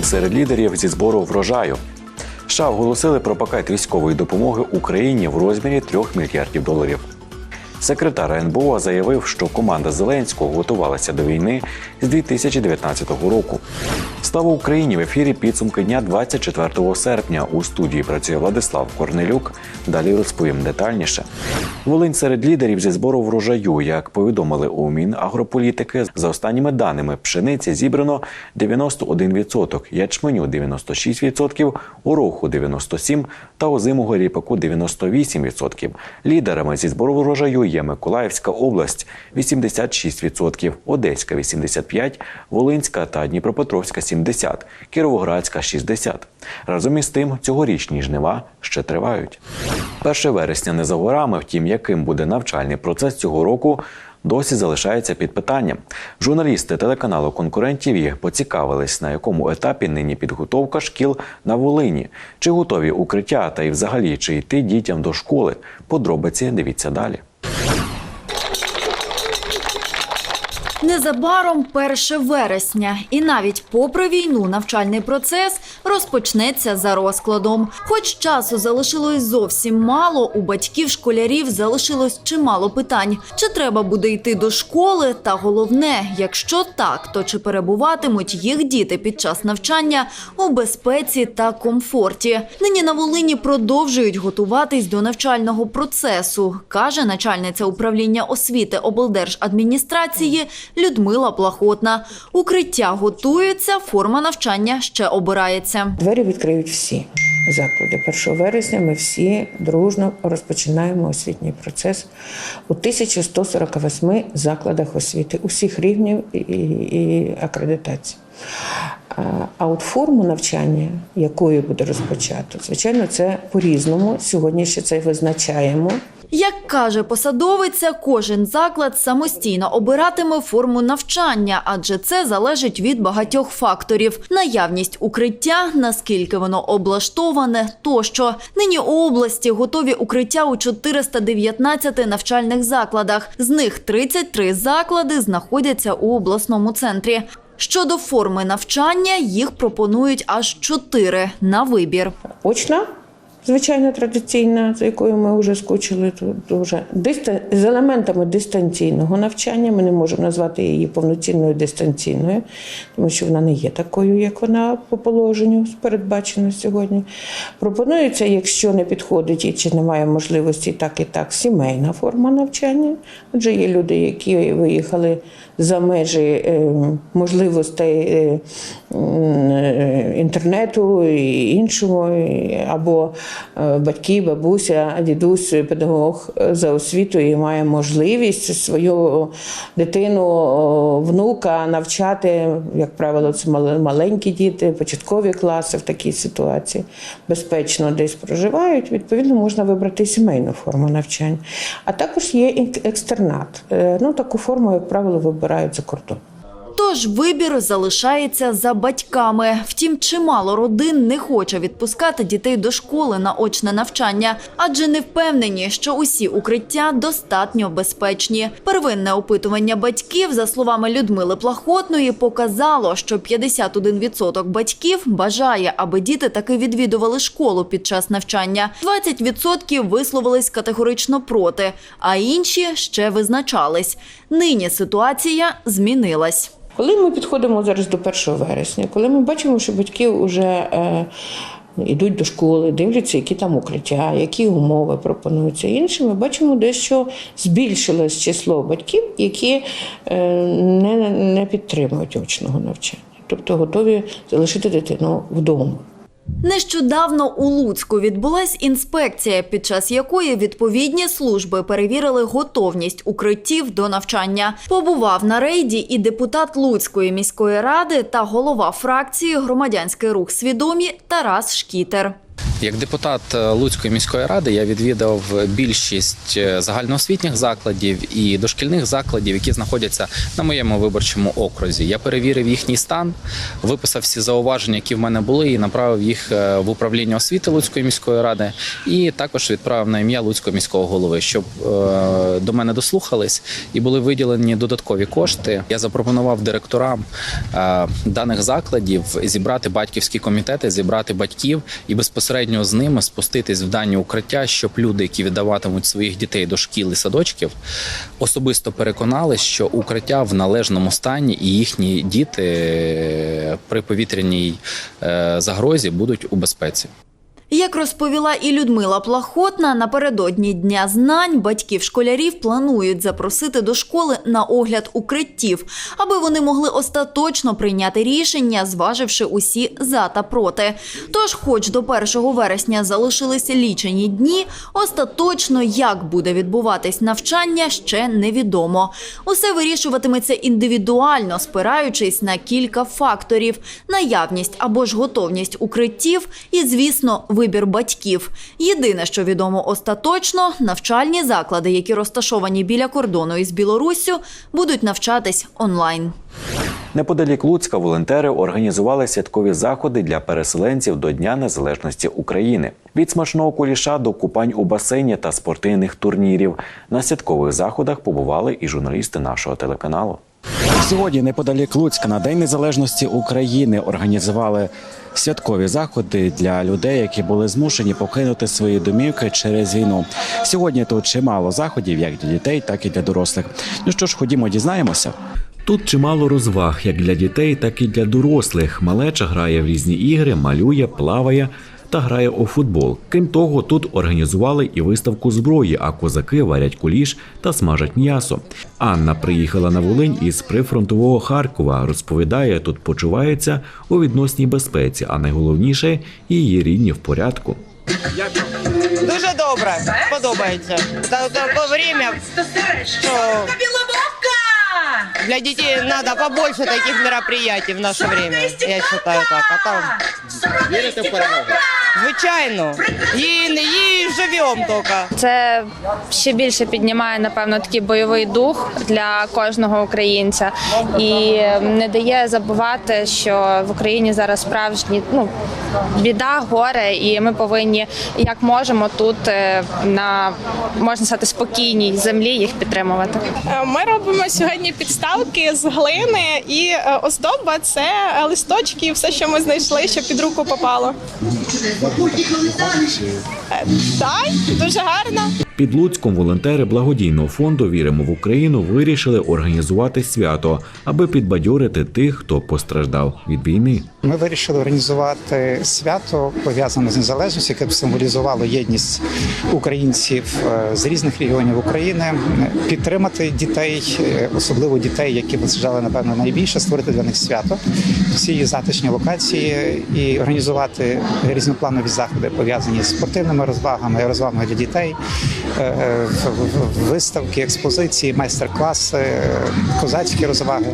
Волинь серед лідерів зі збору врожаю. США оголосили про пакет військової допомоги Україні в розмірі 3 мільярдів доларів. Секретар НБО заявив, що команда Зеленського готувалася до війни з 2019 року. Слава Україні в ефірі підсумки дня 24 серпня. У студії працює Владислав Корнелюк. Далі розповім детальніше. Волинь серед лідерів зі збору врожаю, як повідомили у Мінагрополітики, за останніми даними пшениці зібрано 91%, ячменю 96%, гороху 97% та озимого ріпаку 98%. Лідерами зі збору врожаю є Миколаївська область 86%, Одеська 85%, Волинська та Дніпропетровська 70%, Кіровоградська 60%. Разом із тим, цьогорічні жнива ще тривають. 1 вересня не за горами, втім, яким буде навчальний процес цього року. Досі залишається під питанням. Журналісти телеканалу конкурентів поцікавились, на якому етапі нині підготовка шкіл на Волині, чи готові укриття та й взагалі чи йти дітям до школи. Подробиці дивіться далі. Незабаром 1 вересня, і навіть попри війну навчальний процес розпочнеться за розкладом. Хоч часу залишилось зовсім мало, у батьків школярів залишилось чимало питань: чи треба буде йти до школи? Та головне, якщо так, то чи перебуватимуть їх діти під час навчання у безпеці та комфорті? Нині на Волині продовжують готуватись до навчального процесу, каже начальниця управління освіти облдержадміністрації Людмила Плахотна. Укриття готується, форма навчання ще обирається. Двері відкриють всі заклади. 1 вересня ми всі дружно розпочинаємо освітній процес у 1148 закладах освіти, усіх рівнів і, і акредитації. А- от форму навчання, якою буде розпочато, звичайно, це по-різному. Сьогодні ще це визначаємо. Як каже посадовиця, кожен заклад самостійно обиратиме форму навчання, адже це залежить від багатьох факторів: наявність укриття, наскільки воно облаштоване, тощо. Нині у області готові укриття у 419 навчальних закладах. З них 33 заклади знаходяться у обласному центрі. Щодо форми навчання, їх пропонують аж чотири на вибір. Очна, звичайно, традиційна, за якою ми вже скучили дуже. Диста... З елементами дистанційного навчання ми не можемо назвати її повноцінною дистанційною, тому що вона не є такою, як вона по положенню передбачена сьогодні. Пропонується, якщо не підходить і чи немає можливості, так і так, сімейна форма навчання. Адже є люди, які виїхали за межі е, можливостей е, е, інтернету і іншого, або батьки, бабуся, дідусь, педагог за освітою має можливість свою дитину, внука навчати, як правило, це маленькі діти, початкові класи в такій ситуації безпечно десь проживають. Відповідно, можна вибрати сімейну форму навчання. А також є екстернат. Ну, таку форму, як правило, вибирають за кордон. Тож вибір залишається за батьками. Втім, чимало родин не хоче відпускати дітей до школи на очне навчання, адже не впевнені, що усі укриття достатньо безпечні. Первинне опитування батьків, за словами Людмили Плахотної, показало, що 51% батьків бажає, аби діти таки відвідували школу під час навчання. 20% висловились категорично проти, а інші ще визначались. Нині ситуація змінилась. Коли ми підходимо зараз до 1 вересня, коли ми бачимо, що батьки вже е, йдуть до школи, дивляться, які там укриття, які умови пропонуються інші, ми бачимо дещо збільшилось число батьків, які е, не, не підтримують очного навчання, тобто готові залишити дитину вдома. Нещодавно у Луцьку відбулась інспекція, під час якої відповідні служби перевірили готовність укриттів до навчання. Побував на рейді і депутат Луцької міської ради та голова фракції Громадянський рух свідомі Тарас Шкітер. Як депутат е, Луцької міської ради я відвідав більшість е, загальноосвітніх закладів і дошкільних закладів, які знаходяться на моєму виборчому окрузі. Я перевірив їхній стан, виписав всі зауваження, які в мене були, і направив їх е, в управління освіти Луцької міської ради, і також відправив на ім'я Луцького міського голови, щоб до мене дослухались і були виділені додаткові кошти. Я запропонував директорам даних закладів зібрати батьківські комітети, зібрати батьків і безпосередньо з ними спуститись в дані укриття, щоб люди, які віддаватимуть своїх дітей до шкіл і садочків, особисто переконались, що укриття в належному стані і їхні діти е, при повітряній е, загрозі будуть у безпеці. Як розповіла і Людмила Плахотна, напередодні дня знань батьків школярів планують запросити до школи на огляд укриттів, аби вони могли остаточно прийняти рішення, зваживши усі за та проти. Тож, хоч до 1 вересня залишилися лічені дні, остаточно як буде відбуватись навчання, ще невідомо. Усе вирішуватиметься індивідуально, спираючись на кілька факторів: наявність або ж готовність укриттів і, звісно, вибір батьків. Єдине, що відомо остаточно, навчальні заклади, які розташовані біля кордону із Білоруссю, будуть навчатись онлайн. Неподалік Луцька волонтери організували святкові заходи для переселенців до Дня Незалежності України. Від смачного куліша до купань у басейні та спортивних турнірів. На святкових заходах побували і журналісти нашого телеканалу. Сьогодні неподалік Луцька на День Незалежності України організували святкові заходи для людей, які були змушені покинути свої домівки через війну. Сьогодні тут чимало заходів, як для дітей, так і для дорослих. Ну що ж, ходімо, дізнаємося. Тут чимало розваг як для дітей, так і для дорослих. Малеча грає в різні ігри, малює, плаває та грає у футбол. Крім того, тут організували і виставку зброї, а козаки варять куліш та смажать м'ясо. Анна приїхала на Волинь із прифронтового Харкова. Розповідає, тут почувається у відносній безпеці, а найголовніше її рідні в порядку. Дуже добре, подобається. Та таке время, що для дітей треба побольше таких мероприятий в наше время. Я вважаю так. А там... Вірите в перемогу? Звичайно. Її, її живемо тільки. Це ще більше піднімає напевно такий бойовий дух для кожного українця і не дає забувати, що в Україні зараз справжні ну біда, горе, і ми повинні як можемо тут е, на можна сказати спокійній землі їх підтримувати. Е, Ми робимо сьогодні підставки з глини і е, оздоба це листочки і все, що ми знайшли, що під руку попало. Е, Так, дуже гарно. Під Луцьком волонтери благодійного фонду Віримо в Україну вирішили організувати свято, аби підбадьорити тих, хто постраждав від війни. Ми вирішили організувати свято пов'язане з незалежністю, яке б символізувало єдність українців е, з різних регіонів України, підтримати дітей, е, особливо дітей, які постраждали, напевно, найбільше, створити для них свято, всі затишні локації і організувати різнопланові заходи пов'язані з спортивними розвагами, розвагами для дітей, виставки, експозиції, майстер-класи, е, козацькі розваги.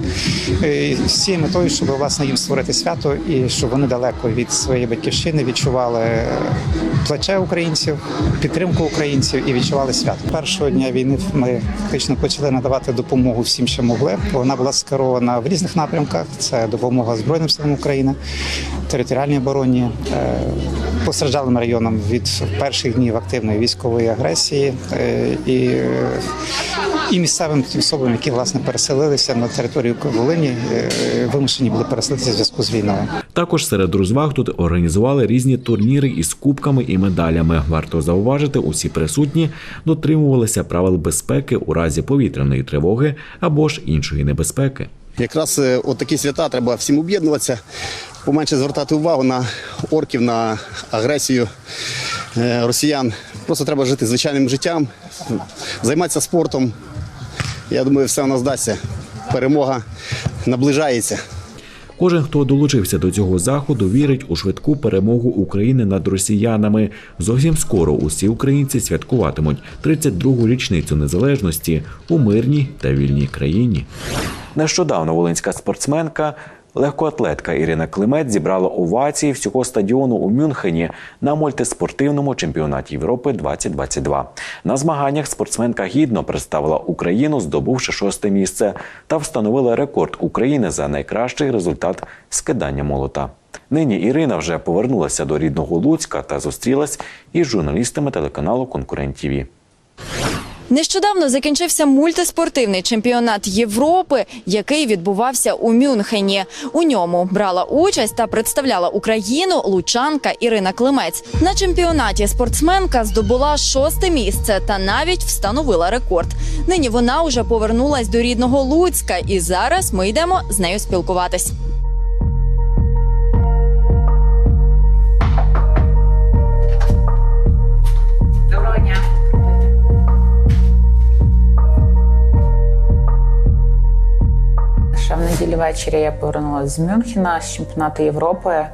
всі метою, щоб власне їм створити свято і щоб вони далеко від своєї батьківщини відчували е, плече українців, підтримку українців і відчували свято. Першого дня війни ми фактично почали надавати допомогу всім, що могли. Вона була скерована в різних напрямках. Це допомога Збройним силам України, територіальній обороні, е, постраждалим районам від перших днів активної військової агресії е, і, е, і місцевим особам, які власне переселилися на територію Волині, е, вимушені були переселитися в зв'язку з війною. Також серед розваг тут організували різні турніри із кубками і медалями. Варто зауважити, усі присутні дотримувалися правил безпеки у разі повітряної тривоги або ж іншої небезпеки. Якраз е, от такі свята треба всім об'єднуватися, поменше звертати увагу на орків, на агресію е, росіян. Просто треба жити звичайним життям, займатися спортом. Я думаю, все у нас вдасться. Перемога наближається. Кожен, хто долучився до цього заходу, вірить у швидку перемогу України над росіянами. Зовсім скоро усі українці святкуватимуть 32-гу річницю незалежності у мирній та вільній країні. Нещодавно волинська спортсменка Легкоатлетка Ірина Климець зібрала овації всього стадіону у Мюнхені на мультиспортивному чемпіонаті Європи 2022. На змаганнях спортсменка гідно представила Україну, здобувши шосте місце, та встановила рекорд України за найкращий результат скидання молота. Нині Ірина вже повернулася до рідного Луцька та зустрілась із журналістами телеканалу Конкурент ТІВІ. Нещодавно закінчився мультиспортивний чемпіонат Європи, який відбувався у Мюнхені. У ньому брала участь та представляла Україну лучанка Ірина Климець. На чемпіонаті спортсменка здобула шосте місце та навіть встановила рекорд. Нині вона уже повернулась до рідного Луцька, і зараз ми йдемо з нею спілкуватись. Доброго дня. Ще в неділю ввечері я повернулася з Мюнхена з чемпіонату Європи.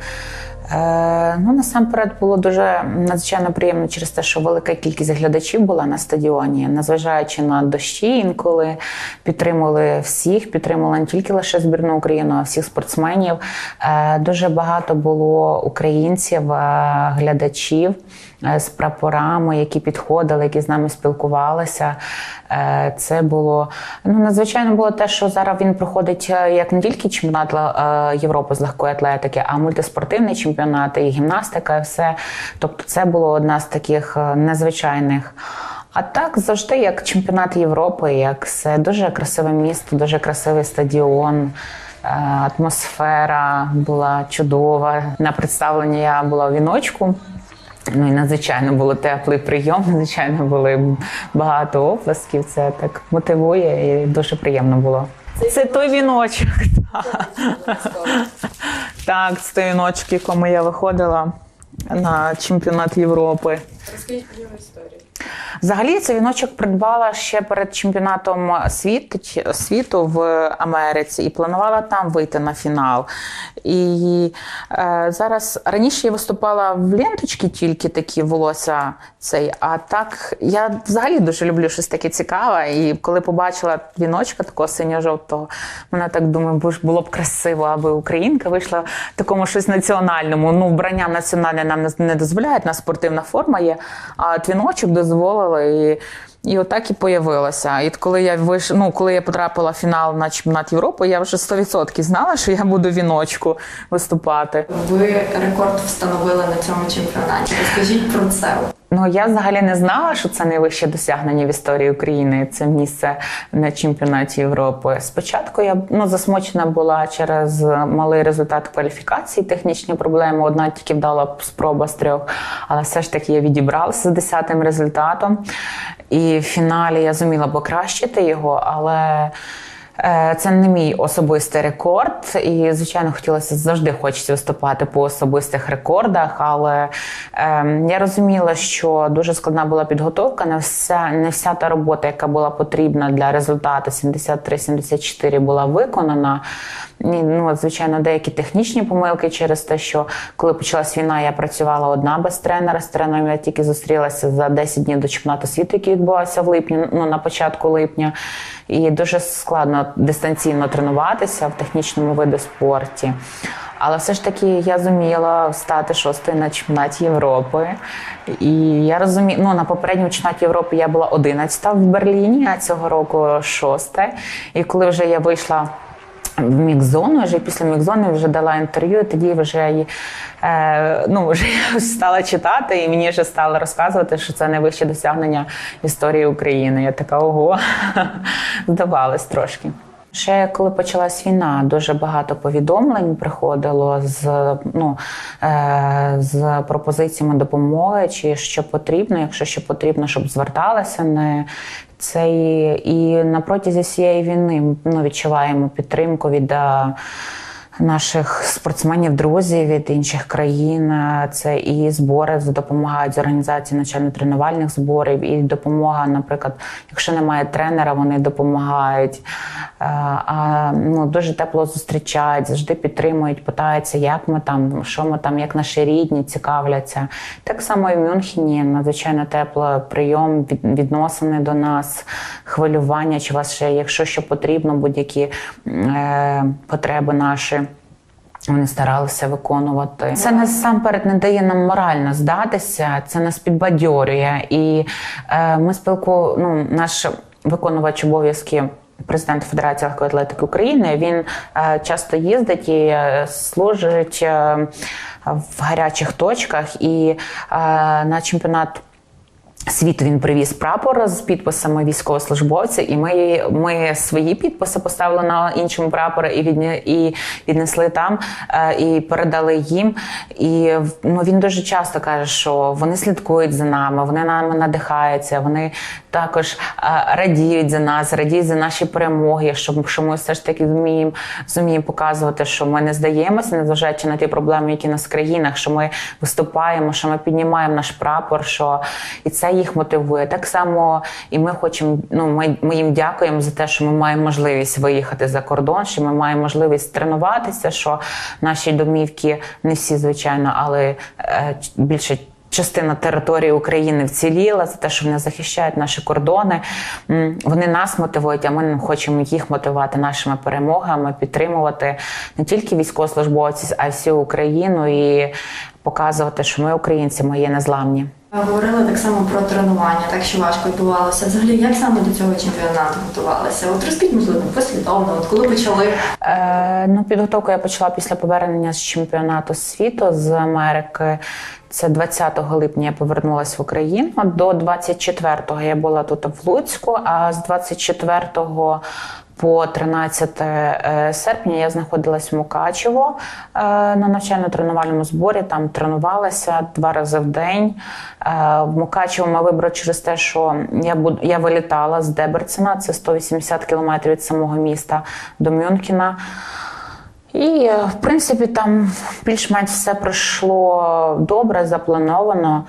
Е, ну, насамперед було дуже надзвичайно приємно через те, що велика кількість глядачів була на стадіоні, незважаючи на дощі, інколи підтримували всіх, підтримували не тільки лише збірну Україну, а всіх спортсменів. Е, дуже багато було українців, е, глядачів з прапорами, які підходили, які з нами спілкувалися. Е, Це було ну надзвичайно було те, що зараз він проходить е, як не тільки чемпіонат е, Європи з легкої атлетики, а мультиспортивний чемпіонат, і гімнастика, і все. Тобто, це було одна з таких е, незвичайних. А так завжди як чемпіонат Європи, як все дуже красиве місто, дуже красивий стадіон. е, Атмосфера була чудова. На представленні я була у віночку. Ну і надзвичайно було теплий прийом, надзвичайно були багато оплесків. Це так мотивує і дуже приємно було. Це той віночок. Так, це той віночок, якому я виходила на чемпіонат Європи. Розкажіть про його історію. Взагалі, цей віночок придбала ще перед чемпіонатом світу, світу в Америці і планувала там вийти на фінал. І е, зараз раніше я виступала в ленточки тільки такі волосся цей. А так я взагалі дуже люблю щось таке цікаве. І коли побачила віночка такого синьо-жовтого, мене так думаю, бо ж було б красиво, аби українка вийшла в такому щось національному. Ну, вбрання національне нам не- дозволяють, на спортивна форма є. А от віночок дозволила і. І отак і появилася. І коли я виш... ну, коли я потрапила в фінал на чемпіонат Європи, я вже 100% знала, що я буду віночку виступати. Ви рекорд встановили на цьому чемпіонаті. Розкажіть про це. Ну я взагалі не знала, що це найвище досягнення в історії України. Це місце на чемпіонаті Європи. Спочатку я ну засмучена була через малий результат кваліфікації, технічні проблеми. Одна тільки вдала спроба з трьох, але все ж таки я відібралася з десятим результатом. І в фіналі я зуміла покращити його, але. Е, Це не мій особистий рекорд, і звичайно хотілося завжди хочеться виступати по особистих рекордах. Але е, я розуміла, що дуже складна була підготовка. Не вся не вся та робота, яка була потрібна для результату 73-74 була виконана. І, ну, звичайно, деякі технічні помилки через те, що коли почалась війна, я працювала одна без тренера. З тренером я тільки зустрілася за 10 днів до чемпіонату світу, який відбувався в липні, ну на початку липня. І дуже складно дистанційно тренуватися в технічному виду спорті. Але все ж таки я зуміла стати шостою на чемпіонаті Європи. І я розумію, ну на попередньому чемпіонаті Європи я була 11 в Берліні, а цього року шосте. І коли вже я вийшла в мікзону, вже після мікзону вже дала інтерв'ю, і тоді вже е, ну, вже стала читати, і мені вже стали розказувати, що це найвище досягнення історії України. Я така ого, здавалось трошки. Ще коли почалась війна, дуже багато повідомлень приходило з, ну, е, з пропозиціями допомоги, чи що потрібно, якщо що потрібно, щоб зверталися не це і, і на протязі всієї війни ну, відчуваємо підтримку від. Е, Наших спортсменів, друзів від інших країн це і збори допомагають з організації навчально-тренувальних зборів, і допомога, наприклад, якщо немає тренера, вони допомагають. Е, А, ну, дуже тепло зустрічають, завжди підтримують, питаються, як ми там, що ми там, як наші рідні, цікавляться. Так само і в Мюнхені надзвичайно тепло прийом, відносини до нас, хвилювання, чи вас ще, якщо що потрібно, будь-які е, потреби наші. Вони старалися виконувати. Це насамперед не дає нам морально здатися, це нас підбадьорює. І е, ми спілку, ну, наш виконувач обов'язки. Президент Федерації легкої атлетики України він е, часто їздить і е, служить е, в гарячих точках. І е, на чемпіонат світу він привіз прапор з підписами військовослужбовців, і ми, ми свої підписи поставили на іншому прапорі і відня, і віднесли там, е, і передали їм. І ну, він дуже часто каже, що вони слідкують за нами, вони нами надихаються, вони також е, радіють за нас, радіють за наші перемоги, що, що ми все ж таки зуміємо, зуміємо показувати, що ми не здаємося, незважаючи на ті проблеми, які нас в країнах, що ми виступаємо, що ми піднімаємо наш прапор, що і це їх мотивує. Так само і ми хочемо. Ну ми, ми їм дякуємо за те, що ми маємо можливість виїхати за кордон, що ми маємо можливість тренуватися. Що наші домівки не всі, звичайно, але е, більше. Частина території України вціліла за те, що вони захищають наші кордони. Вони нас мотивують, а ми хочемо їх мотивувати нашими перемогами, підтримувати не тільки військовослужбовців, а й всю Україну і показувати, що ми українці, ми є незламні. Говорили так само про тренування, так що важко відбувалося. Взагалі, як саме до цього чемпіонату готувалися? От розкажіть, можливо, послідовно, от коли почали? Е, ну, підготовку я почала після повернення з чемпіонату світу з Америки. Це 20 липня я повернулася в Україну. До 24-го я була тут в Луцьку, а з 24-го по 13 е, серпня я знаходилась в Мукачево е, на навчально-тренувальному зборі. Там тренувалася два рази в день. Е, В Мукачево ми вибрали через те, що я буд- я вилітала з Деберцена, це 180 кілометрів від самого міста до Мюнхена. І, в принципі, там більш-менш все пройшло добре, заплановано.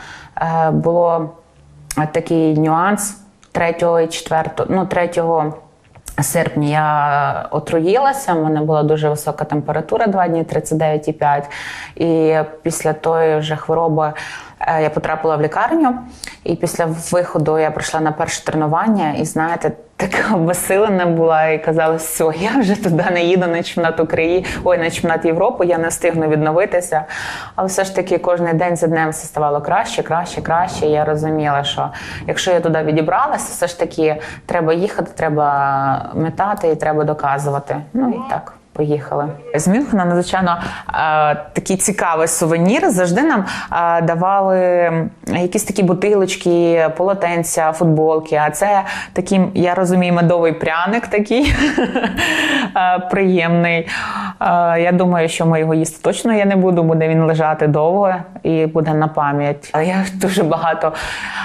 Було такий нюанс 3 і 4, ну, 3 серпня я отруїлася, в мене була дуже висока температура, два дні 39,5. І після тої вже хвороби е, я потрапила в лікарню. І після виходу я прийшла на перше тренування, і знаєте, така обесилена була і казала, все, я вже туди не їду на чемпіонат України, ой, на чемпіонат Європи, я не встигну відновитися. Але все ж таки кожен день за днем все ставало краще, краще, краще. І я розуміла, що якщо я туди відібралася, все ж таки треба їхати, треба метати і треба доказувати. Ну і так. Поїхали з Мюнхена. Надзвичайно е, такий цікавий сувенір. Завжди нам е, давали якісь такі бутилочки, полотенця, футболки. А це такий, я розумію, медовий пряник такий е, приємний. Я думаю, що ми його їсти точно я не буду. Буде він лежати довго і буде на пам'ять. Але Я дуже багато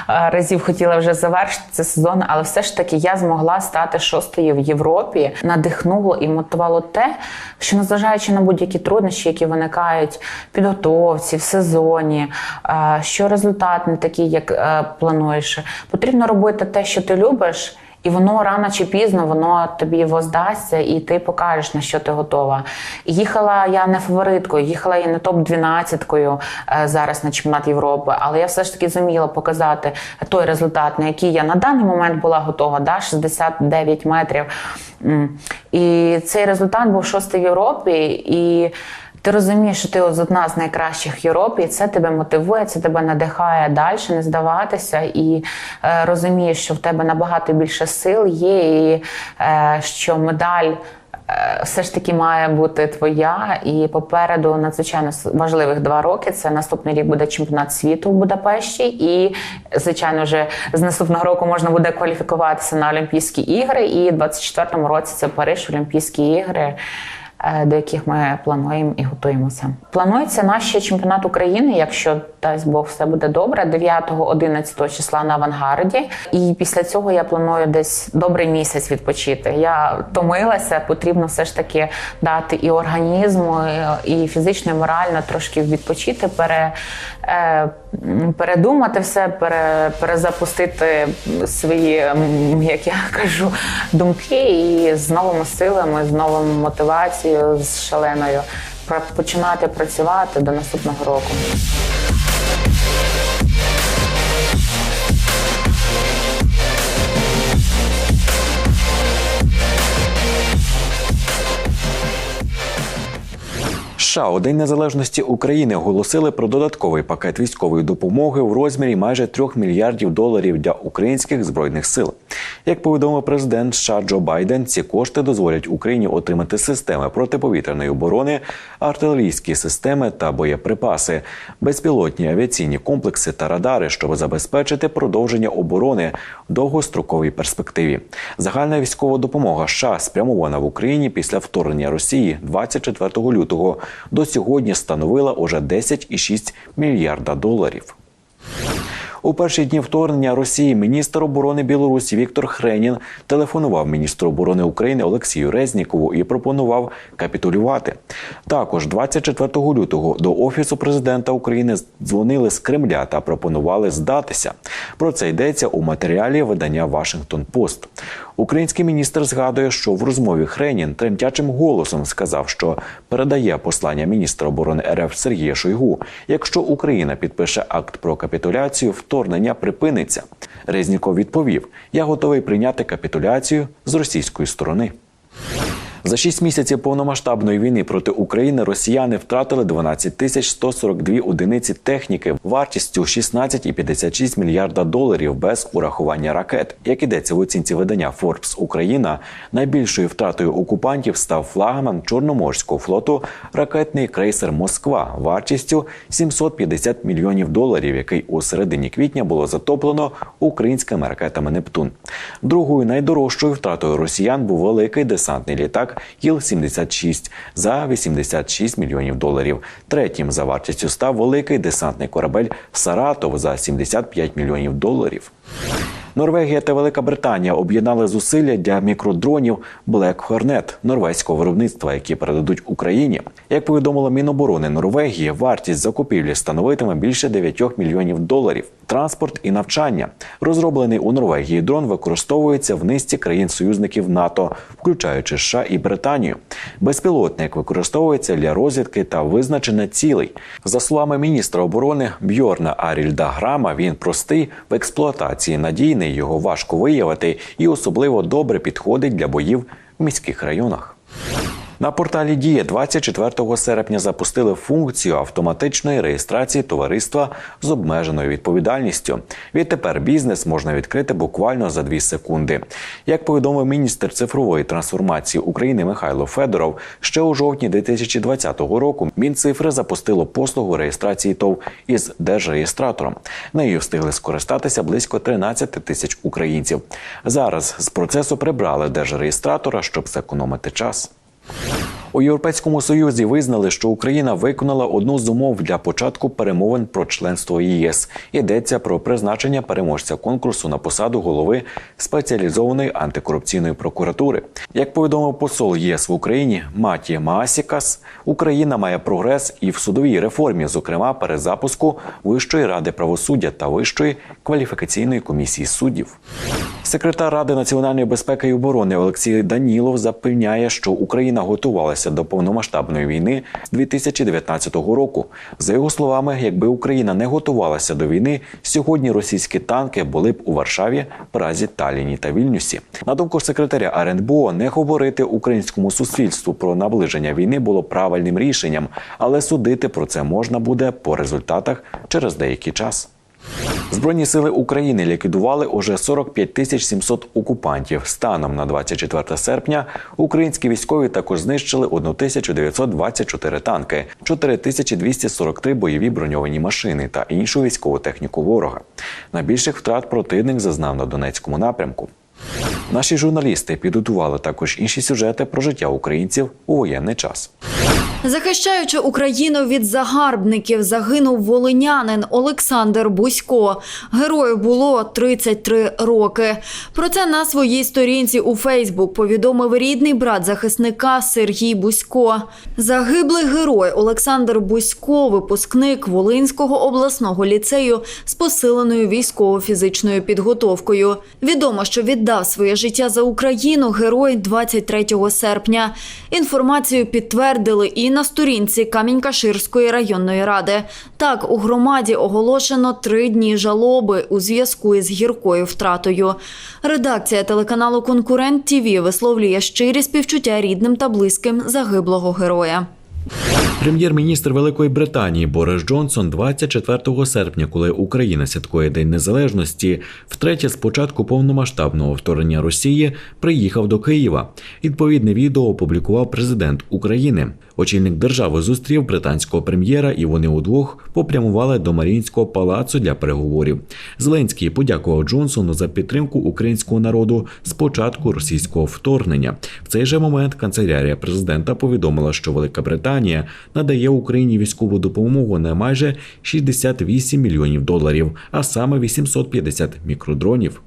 разів хотіла вже завершити цей сезон, але все ж таки я змогла стати шостою в Європі. Надихнуло і мотивувало те, що незважаючи на будь-які труднощі, які виникають підготовці, в сезоні, е, що результат не такий, як е, плануєш, потрібно робити те, що ти любиш. І воно рано чи пізно воно тобі воздасться, і ти покажеш на що ти готова. Їхала я не фавориткою, їхала я не топ 12 зараз на чемпіонат Європи, але я все ж таки зуміла показати той результат, на який я на даний момент була готова, да, 69 метрів. І цей результат був шостий в Європі. І ти розумієш, що ти одна з найкращих Європі, і це тебе мотивує, це тебе надихає далі, не здаватися, і е, розумієш, що в тебе набагато більше сил є, і е, що медаль. е, Все ж таки має бути твоя, і попереду надзвичайно важливих два роки. Це наступний рік буде чемпіонат світу в Будапешті, і звичайно, вже з наступного року можна буде кваліфікуватися на Олімпійські ігри. І в 24-му році це Париж, Олімпійські ігри до яких ми плануємо і готуємося. Планується наш чемпіонат України, якщо дасть Бог все буде добре, 9-11 числа на авангарді. І після цього я планую десь добрий місяць відпочити. Я втомилася, потрібно все ж таки дати і організму, і і фізично, і морально трошки відпочити, пере, е, передумати все, пере, перезапустити свої, як я кажу, думки і з новими силами, з новою мотивацією, з шаленою починати працювати до наступного року. США у День Незалежності України оголосили про додатковий пакет військової допомоги в розмірі майже 3 мільярдів доларів для українських збройних сил. Як повідомив президент США Джо Байден, ці кошти дозволять Україні отримати системи протиповітряної оборони, артилерійські системи та боєприпаси, безпілотні авіаційні комплекси та радари, щоб забезпечити продовження оборони в довгостроковій перспективі. Загальна військова допомога США спрямована в Україні після вторгнення Росії 24 лютого до сьогодні становила уже 10,6 мільярда доларів. У перші дні вторгнення Росії міністр оборони Білорусі Віктор Хренін телефонував міністру оборони України Олексію Резнікову і пропонував капітулювати. Також 24 лютого до офісу президента України дзвонили з Кремля та пропонували здатися. Про це йдеться у матеріалі видання Вашингтон Пост. Український міністр згадує, що в розмові Хренін тремтячим голосом сказав, що передає послання міністра оборони РФ Сергія Шойгу. Якщо Україна підпише акт про капітуляцію, вторгнення припиниться. Резніков відповів: Я готовий прийняти капітуляцію з російської сторони. За шість місяців повномасштабної війни проти України росіяни втратили 12 тисяч 142 одиниці техніки вартістю 16,56 мільярда доларів без урахування ракет. Як ідеться в оцінці видання Forbes Україна, найбільшою втратою окупантів став флагман Чорноморського флоту ракетний крейсер Москва вартістю 750 мільйонів доларів, який у середині квітня було затоплено українськими ракетами Нептун. Другою найдорожчою втратою росіян був великий десантний літак Іл-76 за 86 мільйонів доларів. Третім за вартістю став великий десантний корабель Саратов за 75 мільйонів доларів. Норвегія та Велика Британія об'єднали зусилля для мікродронів Black Hornet норвезького виробництва, які передадуть Україні. Як повідомило Міноборони Норвегії, вартість закупівлі становитиме більше 9 мільйонів доларів. Транспорт і навчання. Розроблений у Норвегії дрон використовується в низці країн-союзників НАТО, включаючи США і Британію. Безпілотник використовується для розвідки та визначення цілей. За словами міністра оборони Бьорна Арільда Грама, він простий в експлуатації, надійний, його важко виявити і особливо добре підходить для боїв в міських районах. На порталі Дія 24 серпня запустили функцію автоматичної реєстрації товариства з обмеженою відповідальністю. Відтепер бізнес можна відкрити буквально за 2 секунди. Як повідомив міністр цифрової трансформації України Михайло Федоров, ще у жовтні 2020 року Мінцифри запустило послугу реєстрації ТОВ із держреєстратором. Нею встигли скористатися близько 13 тисяч українців. Зараз з процесу прибрали держреєстратора, щоб зекономити час. У Європейському Союзі визнали, що Україна виконала одну з умов для початку перемовин про членство єС. Йдеться про призначення переможця конкурсу на посаду голови спеціалізованої антикорупційної прокуратури. Як повідомив посол ЄС в Україні Маті Маасікас, Україна має прогрес і в судовій реформі, зокрема перезапуску Вищої ради правосуддя та Вищої кваліфікаційної комісії суддів. Секретар Ради національної безпеки і оборони Олексій Данілов запевняє, що Україна готувалася до повномасштабної війни з 2019 року. За його словами, якби Україна не готувалася до війни, сьогодні російські танки були б у Варшаві, Празі, Таліні та Вільнюсі. На думку секретаря РНБО, не говорити українському суспільству про наближення війни було правильним рішенням, але судити про це можна буде по результатах через деякий час. Збройні сили України ліквідували уже 45 тисяч 700 окупантів. Станом на 24 серпня українські військові також знищили 1924 танки, 4243 бойові броньовані машини та іншу військову техніку ворога. Найбільших втрат противник зазнав на Донецькому напрямку. Наші журналісти підготували також інші сюжети про життя українців у воєнний час. Захищаючи Україну від загарбників, загинув волинянин Олександр Бусько. Герою було 33 роки. Про це на своїй сторінці у Фейсбук повідомив рідний брат захисника Сергій Бусько. Загиблий герой Олександр Бусько, випускник Волинського обласного ліцею з посиленою військово-фізичною підготовкою. Відомо, що віддав своє життя за Україну герой 23 серпня. Інформацію підтвердили і на сторінці Камінь-Каширської районної ради. Так, у громаді оголошено три дні жалоби у зв'язку із гіркою втратою. Редакція телеканалу Конкурент ТІВІ висловлює щирі співчуття рідним та близьким загиблого героя. Прем'єр-міністр Великої Британії Борис Джонсон 24 серпня, коли Україна святкує День Незалежності, втретє з початку повномасштабного вторгнення Росії приїхав до Києва. Відповідне відео опублікував президент України. Очільник держави зустрів британського прем'єра, і вони удвох попрямували до Маріїнського палацу для переговорів. Зеленський подякував Джонсону за підтримку українського народу з початку російського вторгнення. В цей же момент канцелярія президента повідомила, що Велика Британія надає Україні військову допомогу на майже 68 мільйонів доларів, а саме 850 мікродронів.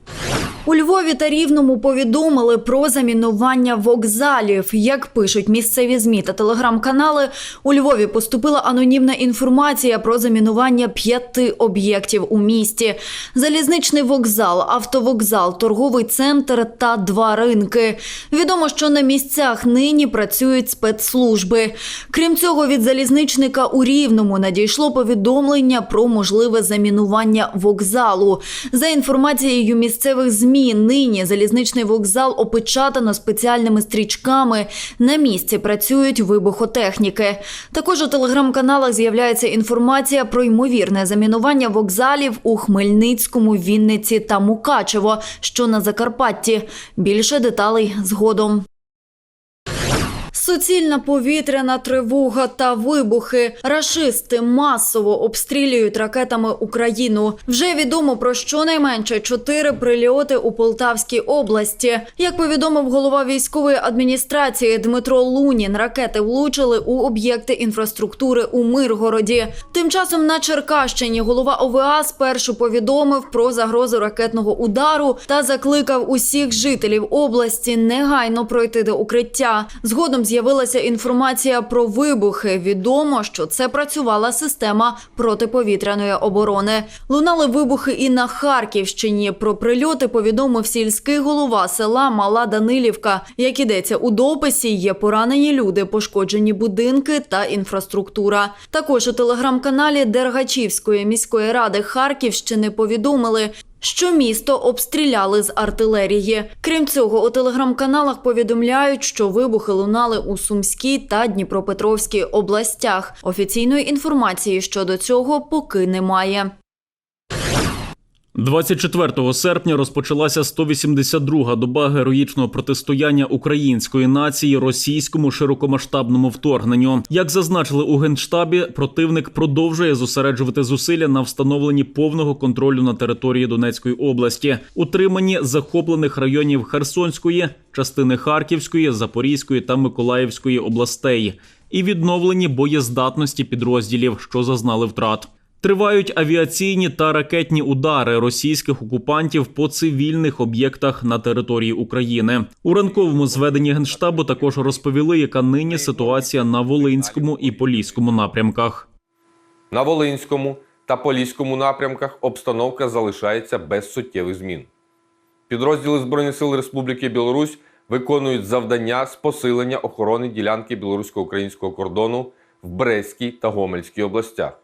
У Львові та Рівному повідомили про замінування вокзалів. Як пишуть місцеві змі та телеграм-канали, у Львові поступила анонімна інформація про замінування п'яти об'єктів у місті: залізничний вокзал, автовокзал, торговий центр та два ринки. Відомо, що на місцях нині працюють спецслужби. Крім цього, від залізничника у Рівному надійшло повідомлення про можливе замінування вокзалу. За інформацією місцевих ЗМІ, нині залізничний вокзал опечатано спеціальними стрічками. На місці працюють вибухотехніки. Також у телеграм-каналах з'являється інформація про ймовірне замінування вокзалів у Хмельницькому, Вінниці та Мукачево, що на Закарпатті. Більше деталей згодом. Суцільна повітряна тривога та вибухи. Рашисти масово обстрілюють ракетами Україну. Вже відомо про щонайменше чотири прильоти у Полтавській області. Як повідомив голова військової адміністрації Дмитро Лунін, ракети влучили у об'єкти інфраструктури у Миргороді. Тим часом на Черкащині голова ОВА спершу повідомив про загрозу ракетного удару та закликав усіх жителів області негайно пройти до укриття. Згодом з'явилася інформація про вибухи. Відомо, що це працювала система протиповітряної оборони. Лунали вибухи і на Харківщині. Про прильоти повідомив сільський голова села Мала Данилівка. Як ідеться у дописі, є поранені люди, пошкоджені будинки та інфраструктура. Також у телеграм-каналі Дергачівської міської ради Харківщини повідомили, що місто обстріляли з артилерії. Крім цього, у телеграм-каналах повідомляють, що вибухи лунали у Сумській та Дніпропетровській областях. Офіційної інформації щодо цього поки немає. 24 серпня розпочалася 182-га доба героїчного протистояння української нації російському широкомасштабному вторгненню. Як зазначили у генштабі, противник продовжує зосереджувати зусилля на встановленні повного контролю на території Донецької області, утриманні захоплених районів Херсонської, частини Харківської, Запорізької та Миколаївської областей, і відновленні боєздатності підрозділів, що зазнали втрат. Тривають авіаційні та ракетні удари російських окупантів по цивільних об'єктах на території України. У ранковому зведенні генштабу також розповіли, яка нині ситуація на Волинському і Поліському напрямках. На Волинському та Поліському напрямках обстановка залишається без суттєвих змін. Підрозділи Збройних сил Республіки Білорусь виконують завдання з посилення охорони ділянки білорусько-українського кордону в Брестській та Гомельській областях.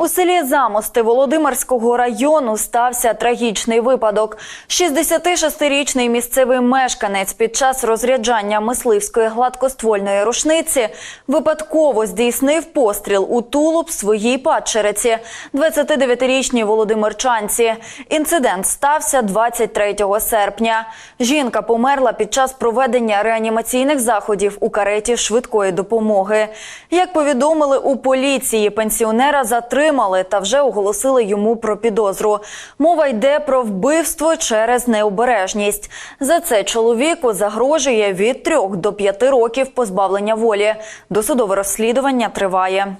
У селі Замости Володимирського району стався трагічний випадок. 66-річний місцевий мешканець під час розряджання мисливської гладкоствольної рушниці випадково здійснив постріл у тулуб своїй падчериці, 29-річній володимирчанці. Інцидент стався 23 серпня. Жінка померла під час проведення реанімаційних заходів у кареті швидкої допомоги. Як повідомили у поліції, пенсіонера затримали та вже оголосили йому про підозру. Мова йде про вбивство через необережність. За це чоловіку загрожує від 3 до 5 років позбавлення волі. Досудове розслідування триває.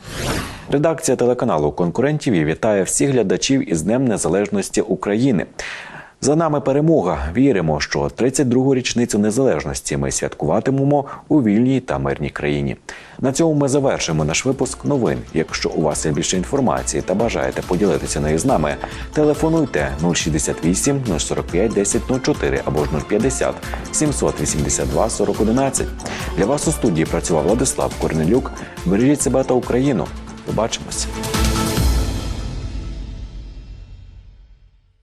Редакція телеканалу конкурентів вітає всіх глядачів із Днем Незалежності України. За нами перемога. Віримо, що 32-гу річницю незалежності ми святкуватимемо у вільній та мирній країні. На цьому ми завершимо наш випуск новин. Якщо у вас є більше інформації та бажаєте поділитися нею з нами, телефонуйте 068 045 1004 або ж 050 782 4011. Для вас у студії працював Владислав Корнелюк. Бережіть себе та Україну. Побачимось.